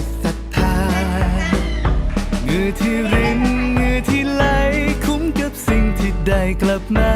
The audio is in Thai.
ต ที่รินเงื้อที่ไหลคุ้มกับสิ่งที่ได้กลับมา